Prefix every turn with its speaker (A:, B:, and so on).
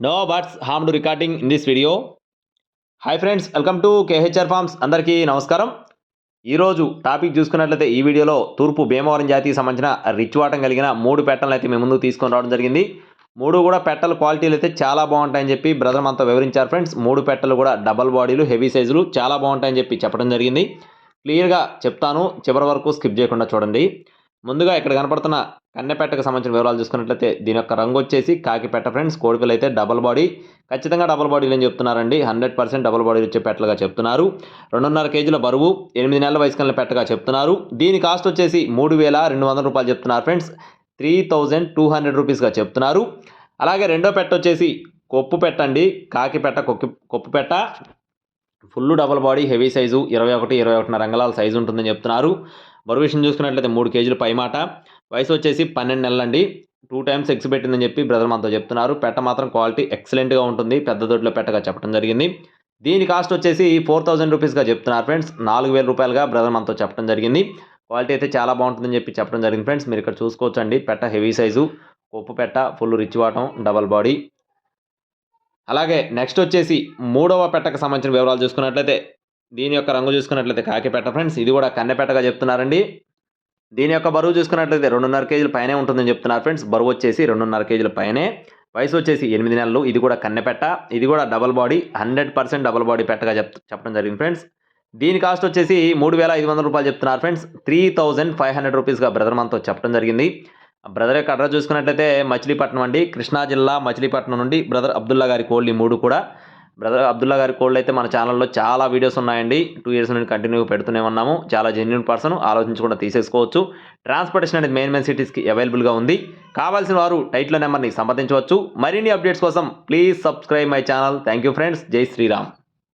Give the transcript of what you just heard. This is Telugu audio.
A: No buts harm to recording in this video hi friends welcome to KHR farms అందరికీ నమస్కారం. ఈరోజు టాపిక్ చూసుకున్నట్లయితే ఈ వీడియోలో తూర్పు భీమవరం జాతికి సంబంధించిన రిచ్వాటం కలిగిన మూడు పెట్టలను అయితే మేము ముందుకు తీసుకొని రావడం జరిగింది. మూడు కూడా పెట్టల క్వాలిటీలు అయితే చాలా బాగుంటాయని చెప్పి బ్రదర్ మనతో వివరించారు ఫ్రెండ్స్ మూడు పెట్టలు కూడా డబల్ బాడీలు హెవీ సైజులు చాలా బాగుంటాయని చెప్పి చెప్పడం జరిగింది. క్లియర్గా చెప్తాను చివరి వరకు స్కిప్ చేయకుండా చూడండి. ముందుగా ఇక్కడ కనపడుతున్న కన్నెపెట్టకు సంబంధించిన వివరాలు చూసుకున్నట్లయితే దీని యొక్క రంగు వచ్చేసి కాకి పెట్ట ఫ్రెండ్స్. కోడికలు అయితే డబల్ బాడీ. ఖచ్చితంగా డబల్ బాడీలు అని చెప్తున్నారండి. హండ్రెడ్ పర్సెంట్ డబల్ బాడీలు వచ్చే పెట్టలుగా చెప్తున్నారు. రెండున్నర కేజీల బరువు ఎనిమిది నెలల వయసు కలిగిన పెట్టగా చెప్తున్నారు. దీని కాస్ట్ వచ్చేసి మూడు వేల రెండు వందల రూపాయలు చెప్తున్నారు friends. Three thousand two hundred రూపీస్గా చెప్తున్నారు. అలాగే రెండో పెట్ట వచ్చేసి కొప్పు పెట్టండి కాకి పెట్ట కొక్కి కొప్పు పెట్ట. Full double body heavy size ఇరవై ఒకటి ఇరవై ఒకటిన్నర రంగలాల సైజు ఉంటుందని చెప్తున్నారు. బరువు విషయం చూసుకున్నట్లయితే మూడు కేజీలు పైమాట. వయసు వచ్చేసి పన్నెండు నెలలండి. టూ టైమ్స్ ఎగ్స్ పెట్టిందని చెప్పి బ్రదర్ మనతో చెప్తున్నారు. పెట్ట మాత్రం క్వాలిటీ ఎక్సలెంట్గా ఉంటుంది. పెద్ద దొడ్లో పెట్టగా చెప్పడం జరిగింది. దీని కాస్ట్ వచ్చేసి ఫోర్ థౌజండ్ రూపీస్గా చెప్తున్నారు ఫ్రెండ్స్. నాలుగు వేల రూపాయలుగా బ్రదర్ మనతో చెప్పడం జరిగింది. క్వాలిటీ అయితే చాలా బాగుంటుందని చెప్పి చెప్పడం జరిగింది ఫ్రెండ్స్. మీరు ఇక్కడ చూసుకోవచ్చు అండి పెట్ట హెవీ సైజు. ఉప్పు పెట్ట ఫుల్ రిచ్ వాటం డబల్ బాడీ. అలాగే నెక్స్ట్ వచ్చేసి మూడవ పెట్టకు సంబంధించిన వివరాలు చూసుకున్నట్లయితే దీని యొక్క రంగు చూసుకున్నట్లయితే కాకిపేట ఫ్రెండ్స్ ఇది కూడా కన్నెపేటగా చెప్తున్నారండి. దీని యొక్క బరువు చూసుకున్నట్లయితే రెండున్నర కేజీల పైనే ఉంటుందని చెప్తున్నారు ఫ్రెండ్స్. బరువు వచ్చేసి రెండున్నర కేజీల పైనే. వయసు వచ్చేసి ఎనిమిది నెలలు. ఇది కూడా కన్నెపెట్ట ఇది కూడా double body hundred percent double body పెట్టగా చెప్ చెప్పడం జరిగింది ఫ్రెండ్స్. దీని కాస్ట్ వచ్చేసి మూడు వేల ఐదు వందల రూపాయలు చెప్తున్నారు friends. Three thousand five hundred రూపీస్గా brother మనతో చెప్పడం జరిగింది. బ్రదర్ యొక్క అడ్రస్ చూసుకున్నట్లయితే మచిలీపట్నం అండి. కృష్ణా జిల్లా మచిలీపట్నం నుండి బ్రదర్ అబ్దుల్లా గారి కోళ్ళి మూడు కూడా. బ్రదర్ అబ్దుల్లా గారి కోళ్ళు అయితే మన ఛానల్లో చాలా వీడియోస్ ఉన్నాయండి. టూ ఇయర్స్ నుండి కంటిన్యూగా పెడుతూనే ఉన్నాము. చాలా జెన్యున్ పర్సన్ ఆలోచించకుండా తీసేసుకోవచ్చు. ట్రాన్స్పోర్టేషన్ అనేది మెయిన్ మెయిన్ సిటీస్కి అవైలబుల్గా ఉంది. కావాల్సిన వారు టైట్లో నెంబర్ని సంప్రదించవచ్చు. మరిన్ని అప్డేట్స్ కోసం please subscribe my channel thank you friends జై శ్రీరామ్